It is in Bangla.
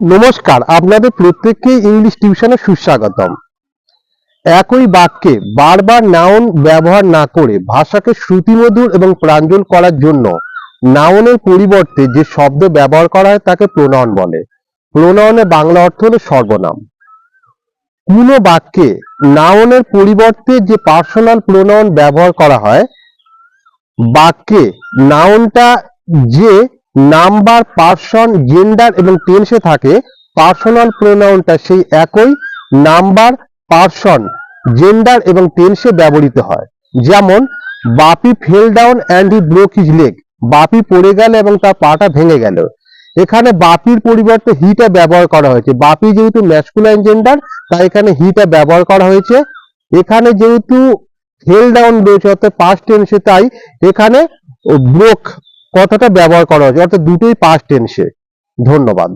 নমস্কার, আপনাদের প্রত্যেককে ইংলিশ টিউশনে সুস্বাগতম। একই বাক্যে বারবার নাউন ব্যবহার না করে ভাষাকে শ্রুতিমধুর এবং প্রাঞ্জল করার জন্য নাউনের পরিবর্তে যে শব্দ ব্যবহার করা হয় তাকে প্রণয়ন বলে। প্রোনাউনের বাংলা অর্থ হলো সর্বনাম। কোনো বাক্যে নাউনের পরিবর্তে যে পার্সোনাল প্রণয়ন ব্যবহার করা হয়, বাক্যে নাউনটা যে নাম্বার, পার্সন জেন্ডার এবং টেন্সে থাকে। পার্সোনাল প্রোনাউনটা সেই একই। নাম্বার, পার্সন জেন্ডার এবং টেন্সে ব্যবহৃত হয়। যেমন, Bapi fell down and he broke his leg Bapi পড়ে গেল এবং তার পাটা ভেঙে গেল। এখানে বাপির পরিবর্তে হিটা ব্যবহার করা হয়েছে। বাপি যেহেতু ম্যাসকুলাইন জেন্ডার তাই এখানে হিটা ব্যবহার করা হয়েছে। এখানে যেহেতু ফেল ডাউন রয়েছে, অর্থাৎ পাস্ট টেন্সে তাই এখানে ব্রোক কথাটা ব্যবহার করা হয়েছে অর্থাৎ দুটোই পাস্ট টেন্সে ধন্যবাদ।